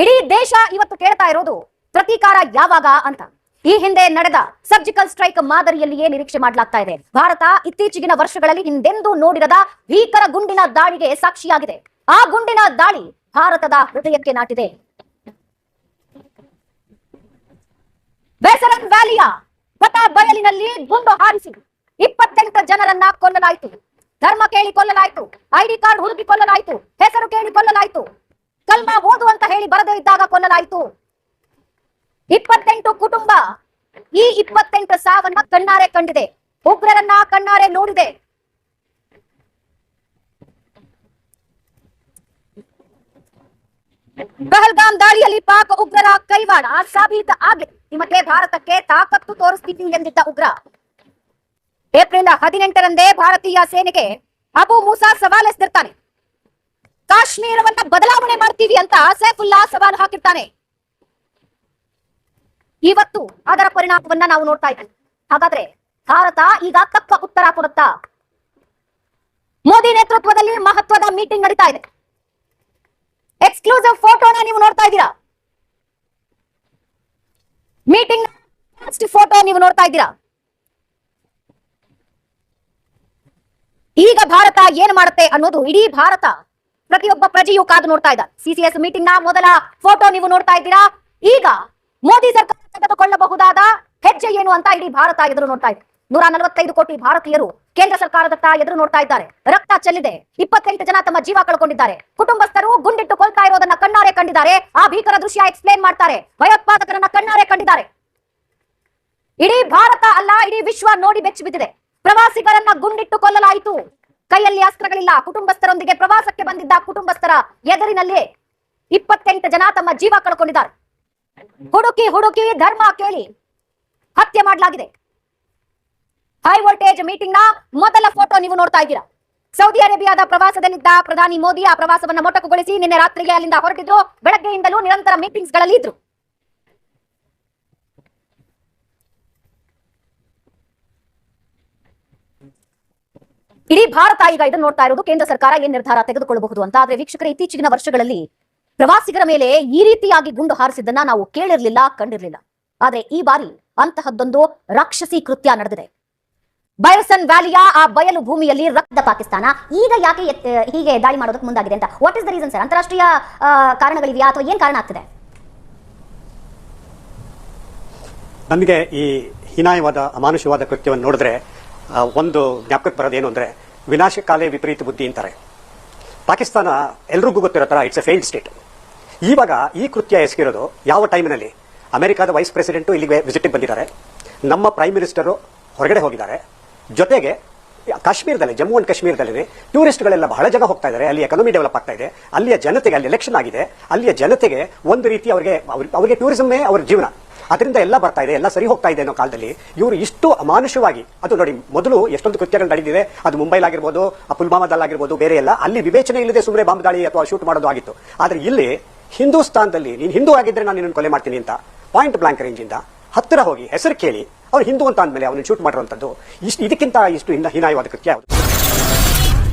ಇಡೀ ದೇಶ ಇವತ್ತು ಕೇಳ್ತಾ ಇರೋದು ಪ್ರತೀಕಾರ ಯಾವಾಗ ಅಂತ. ಈ ಹಿಂದೆ ನಡೆದ ಸರ್ಜಿಕಲ್ ಸ್ಟ್ರೈಕ್ ಮಾದರಿಯಲ್ಲಿಯೇ ನಿರೀಕ್ಷೆ ಮಾಡಲಾಗ್ತಾ ಇದೆ. ಭಾರತ ಇತ್ತೀಚೆಗಿನ ವರ್ಷಗಳಲ್ಲಿ ಹಿಂದೆಂದೂ ನೋಡಿರದ ಭೀಕರ ಗುಂಡಿನ ದಾಳಿಗೆ ಸಾಕ್ಷಿಯಾಗಿದೆ. ಆ ಗುಂಡಿನ ದಾಳಿ ಭಾರತದ ಹೃದಯಕ್ಕೆ ನಾಟಿದೆ. ಬೇಸರನ್ ವ್ಯಾಲಿಯ ಬಯಲಿನಲ್ಲಿ ಗುಂಡು ಹಾರಿಸಿ ಇಪ್ಪತ್ತೆಂಟು ಜನರನ್ನ ಕೊಲ್ಲಲಾಯಿತು. ಧರ್ಮ ಕೇಳಿ ಕೊಲ್ಲಲಾಯಿತು. ಐಡಿ ಕಾರ್ಡ್ ಹುಡುಕಿ ಕೊಲ್ಲಲಾಯಿತು. ಹೆಸರು ಕೇಳಿ ಕೊಲ್ಲಲಾಯಿತು. ಕಲ್ಮಾ ಓದು ಅಂತ ಹೇಳಿ ಬರದೇ ಇದ್ದಾಗ ಕೊಲ್ಲಲಾಯಿತು. ಇಪ್ಪತ್ತೆಂಟು ಕುಟುಂಬ ಈ ಇಪ್ಪತ್ತೆಂಟು ಸಾವನ್ನ ಕಣ್ಣಾರೆ ಕಂಡಿದೆ. ಉಗ್ರರನ್ನ ಕಣ್ಣಾರೆ ನೋಡಿದೆ. ಬಹಲ್ಗಾಮ್ ದಾಳಿಯಲ್ಲಿ ಪಾಕ್ ಉಗ್ರರ ಕೈವಾಡ ಸಾಬೀತ ಆಗಿದೆ ನಿಮಗೆ ಭಾರತಕ್ಕೆ ತಾಕತ್ತು ತೋರಿಸ್ತಿದ್ದೀನಿ ಎಂದಿದ್ದ ಉಗ್ರ. ಏಪ್ರಿಲ್ ಹದಿನೆಂಟರಂದೇ ಭಾರತೀಯ ಸೇನೆಗೆ ಅಬು ಮೂಸಾ ಸವಾಲೆಸೆದಿರ್ತಾನೆ. ಕಾಶ್ಮೀರವನ್ನ ಬದಲಾವಣೆ ಮಾಡ್ತೀವಿ ಅಂತ ಸೈಫುಲ್ಲಾ ಸವಾಲು ಹಾಕಿರ್ತಾನೆ. ಇವತ್ತು ಅದರ ಪರಿಣಾಮವನ್ನ ನಾವು ನೋಡ್ತಾ ಇದ್ದೀವಿ. ಹಾಗಾದ್ರೆ ಭಾರತ ಈಗ ತಕ್ಕ ಉತ್ತರ ಕೊಡುತ್ತಾ? ಮೋದಿ ನೇತೃತ್ವದಲ್ಲಿ ಮಹತ್ವದ ಮೀಟಿಂಗ್ ನಡೀತಾ ಇದೆ. ಎಕ್ಸ್ಕ್ಲೂಸಿವ್ ಫೋಟೋನ ನೀವು ನೋಡ್ತಾ ಇದ್ದೀರಾ? ಮೀಟಿಂಗ್ ಫೋಟೋ ನೀವು ನೋಡ್ತಾ ಇದ್ದೀರಾ? ಈಗ ಭಾರತ ಏನ್ ಮಾಡುತ್ತೆ ಅನ್ನೋದು ಇಡೀ ಭಾರತ ಪ್ರತಿಯೊಬ್ಬ ಪ್ರಜೆಯು ಕಾದು ನೋಡ್ತಾ ಇದ್ದ ಸಿಸಿಎಸ್ ಮೀಟಿಂಗ್ನ ಮೊದಲ ಫೋಟೋ ನೀವು ನೋಡ್ತಾ ಇದ್ದೀರಾ? ಈಗ ಮೋದಿ ಸರ್ಕಾರ ತೆಗೆದುಕೊಳ್ಳಬಹುದಾದ ಹೆಜ್ಜೆ ಏನು ಅಂತ ಇಡೀ ಭಾರತ ಎದುರು ನೋಡ್ತಾ ಇದೆ. ನೂರ ನಲವತ್ತೈದು ಕೋಟಿ ಭಾರತೀಯರು ಕೇಂದ್ರ ಸರ್ಕಾರದತ್ತ ಎದುರು ನೋಡ್ತಾ ಇದ್ದಾರೆ. ರಕ್ತ ಚೆಲ್ಲಿದೆ. ಇಪ್ಪತ್ತೆಂಟು ಜನ ತಮ್ಮ ಜೀವ ಕಳ್ಕೊಂಡಿದ್ದಾರೆ. ಕುಟುಂಬಸ್ಥರು ಗುಂಡಿಟ್ಟು ಕೊಲ್ತಾ ಇರೋದನ್ನ ಕಣ್ಣಾರೆ ಕಂಡಿದ್ದಾರೆ. ಆ ಭೀಕರ ದೃಶ್ಯ ಎಕ್ಸ್ಪ್ಲೇನ್ ಮಾಡ್ತಾರೆ. ಭಯೋತ್ಪಾದಕರನ್ನ ಕಣ್ಣಾರೆ ಕಂಡಿದ್ದಾರೆ. ಇಡೀ ಭಾರತ ಅಲ್ಲ, ಇಡೀ ವಿಶ್ವ ನೋಡಿ ಬೆಚ್ಚಿ ಬಿದ್ದಿದೆ. ಪ್ರವಾಸಿಗರನ್ನ ಗುಂಡಿಟ್ಟು ಕೊಲ್ಲಲಾಯಿತು. ಕೈಯಲ್ಲಿ ಅಸ್ತ್ರಗಳಿಲ್ಲ. ಕುಟುಂಬಸ್ಥರೊಂದಿಗೆ ಪ್ರವಾಸಕ್ಕೆ ಬಂದಿದ್ದ ಕುಟುಂಬಸ್ಥರ ಎದುರಿನಲ್ಲಿ ಇಪ್ಪತ್ತೆಂಟು ಜನ ತಮ್ಮ ಜೀವ ಕಳ್ಕೊಂಡಿದ್ದಾರೆ. ಹುಡುಕಿ ಹುಡುಕಿ ಧರ್ಮ ಕೇಳಿ ಹತ್ಯೆ ಮಾಡಲಾಗಿದೆ. ಹೈ ವೋಲ್ಟೇಜ್ ಮೀಟಿಂಗ್ನ ಮೊದಲ ಫೋಟೋ ನೀವು ನೋಡ್ತಾ ಇದ್ದೀರಾ. ಸೌದಿ ಅರೇಬಿಯಾದ ಪ್ರವಾಸದಲ್ಲಿದ್ದ ಪ್ರಧಾನಿ ಮೋದಿ ಆ ಪ್ರವಾಸವನ್ನು ಮೊಟಕುಗೊಳಿಸಿ ನಿನ್ನೆ ರಾತ್ರಿಗೆ ಅಲ್ಲಿಂದ ಹೊರಟಿದ್ರು. ಬೆಳಗ್ಗೆಯಿಂದಲೂ ನಿರಂತರ ಮೀಟಿಂಗ್ಸ್ಗಳಲ್ಲಿ ಇದ್ರು. ಇಡೀ ಭಾರತ ಈಗ ಇದನ್ನು ನೋಡ್ತಾ ಇರೋದು ಕೇಂದ್ರ ಸರ್ಕಾರ ಏನ್ ನಿರ್ಧಾರ ತೆಗೆದುಕೊಳ್ಳಬಹುದು ಅಂತ. ಆದ್ರೆ ವೀಕ್ಷಕರ, ಇತ್ತೀಚಿನ ವರ್ಷಗಳಲ್ಲಿ ಪ್ರವಾಸಿಗರ ಮೇಲೆ ಈ ರೀತಿಯಾಗಿ ಗುಂಡು ಹಾರಿಸಿದ್ದನ್ನ ನಾವು ಕೇಳಿರ್ಲಿಲ್ಲ, ಕಂಡಿರ್ಲಿಲ್ಲ. ಆದ್ರೆ ಈ ಬಾರಿ ಅಂತಹದ್ದೊಂದು ರಾಕ್ಷಸಿ ಕೃತ್ಯ ನಡೆದಿದೆ. ಬಯಸನ್ ವ್ಯಾಲಿಯ ಆ ಬಯಲು ಭೂಮಿಯಲ್ಲಿ ರಕ್ತ ಪಾಕಿಸ್ತಾನ. ಈಗ ಯಾಕೆ ಹೀಗೆ ದಾಳಿ ಮಾಡೋದಕ್ಕೆ ಮುಂದಾಗಿದೆ ಅಂತ. What is the reason sir ಅಂತಾರಾಷ್ಟ್ರೀಯ ಕಾರಣಗಳಿವೆಯಾ ಅಥವಾ ಏನ್ ಕಾರಣ ಆಗ್ತಿದೆ? ನಮಗೆ ಈ ಹೀನಾಯವಾದ, ಅಮಾನುಷವಾದ ಕೃತ್ಯವನ್ನು ನೋಡಿದ್ರೆ ಒಂದು ಜ್ಞಾಪಕಕ್ಕೆ ಬರೋದೇನು ಅಂದರೆ ವಿನಾಶಕಾಲೆ ವಿಪರೀತ ಬುದ್ಧಿ ಅಂತಾರೆ. ಪಾಕಿಸ್ತಾನ ಎಲ್ರಿಗೂ ಗೊತ್ತಿರೋ ಥರ ಇಟ್ಸ್ ಎ ಫೇಲ್ಡ್ ಸ್ಟೇಟ್ ಇವಾಗ ಈ ಕೃತ್ಯ ಎಸಗಿರೋದು ಯಾವ ಟೈಮಿನಲ್ಲಿ? ಅಮೆರಿಕಾದ ವೈಸ್ ಪ್ರೆಸಿಡೆಂಟು ಇಲ್ಲಿಗೆ ವಿಸಿಟಿಗೆ ಬಂದಿದ್ದಾರೆ. ನಮ್ಮ ಪ್ರೈಮ್ ಮಿನಿಸ್ಟರು ಹೊರಗಡೆ ಹೋಗಿದ್ದಾರೆ. ಜೊತೆಗೆ, ಕಾಶ್ಮೀರದಲ್ಲಿ, ಜಮ್ಮು ಅಂಡ್ ಕಾಶ್ಮೀರದಲ್ಲಿ ಟೂರಿಸ್ಟ್ಗಳೆಲ್ಲ ಬಹಳ ಜನ ಹೋಗ್ತಾ ಇದ್ದಾರೆ. ಅಲ್ಲಿ ಎಕನಾಮಿ ಡೆವಲಪ್ ಆಗ್ತಾ ಇದೆ. ಅಲ್ಲಿಯ ಜನತೆಗೆ, ಅಲ್ಲಿ ಎಲೆಕ್ಷನ್ ಆಗಿದೆ. ಅಲ್ಲಿಯ ಜನತೆಗೆ ಒಂದು ರೀತಿ ಅವರಿಗೆ, ಅವ್ರ- ಅವರಿಗೆ ಟೂರಿಸಮೇ ಅವರ ಜೀವನ. ಅದರಿಂದ ಎಲ್ಲ ಬರ್ತಾ ಇದೆ, ಎಲ್ಲ ಸರಿ ಹೋಗ್ತಾ ಇದೆ ಅನ್ನೋ ಕಾಲದಲ್ಲಿ ಇವರು ಇಷ್ಟು ಅಮಾನುಷವಾಗಿ ಅದು ನೋಡಿ, ಮೊದಲು ಎಷ್ಟೊಂದು ಕೃತ್ಯಗಳು ನಡೆದಿದೆ, ಅದು ಮುಂಬೈಲಾಗಿರ್ಬೋದು ಪುಲ್ವಾಮಾದಲ್ಲಾಗಿರ್ಬೋದು ಬೇರೆ ಎಲ್ಲ, ಅಲ್ಲಿ ವಿವೇಚನೆ ಇಲ್ಲದೆ ಸುಮ್ಮನೆ ಬಾಂಬ್ ದಾಳಿ ಅಥವಾ ಶೂಟ್ ಮಾಡೋದು ಆಗಿತ್ತು. ಆದ್ರೆ ಇಲ್ಲಿ ಹಿಂದೂಸ್ತಾನದಲ್ಲಿ, ನೀನು ಹಿಂದೂ ಆಗಿದ್ರೆ ನಾನು ನಿನ್ನನ್ನು ಕೊಲೆ ಮಾಡ್ತೀನಿ ಅಂತ ಪಾಯಿಂಟ್ ಬ್ಲಾಂಕ್ ರೇಂಜ್ ಇಂದ ಹತ್ತಿರ ಹೋಗಿ ಹೆಸರು ಕೇಳಿ, ಅವ್ರು ಹಿಂದೂ ಅಂತ ಅಂದಮೇಲೆ ಅವನನ್ನು ಶೂಟ್ ಮಾಡಿರುವಂತದ್ದು ಇಷ್ಟು ಇದಕ್ಕಿಂತ ಇಷ್ಟು ಹೀನಾಯವಾದ ಕೃತ್ಯ ಯಾವುದು?